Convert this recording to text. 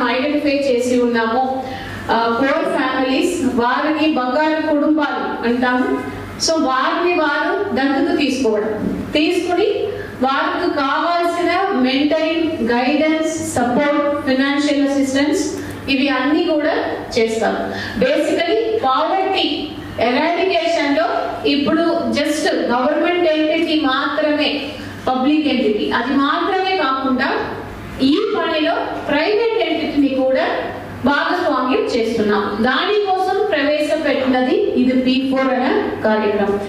మనం ఐడెంటిఫై చేసి ఉన్నాము. పోర్ ఫ్యామిలీస్ వారిని బంగారు కుటుంబాలు అంటాము. సో వారిని వారు దత్తత తీసుకోవడం. తీసుకుని వారికి కావాల్సిన mentoring guidance support financial assistance ఇవి అన్ని కూడా చేస్తాం. బేసికలీ పావర్టీ ఎరాడికేషన్లో ఇప్పుడు జస్ట్ గవర్నమెంట్ ఎంటిటీ మాత్రమే పబ్లిక్ ఎంటిటీ అది మాత్రమే కాకుండా ఈ పనిలో ప్రైవేట్ ఎంటిటీ చేస్తున్నాం. దానికోసం ప్రవేశపెట్టినది ఇది పీ ఫోర్ అనే కార్యక్రమం.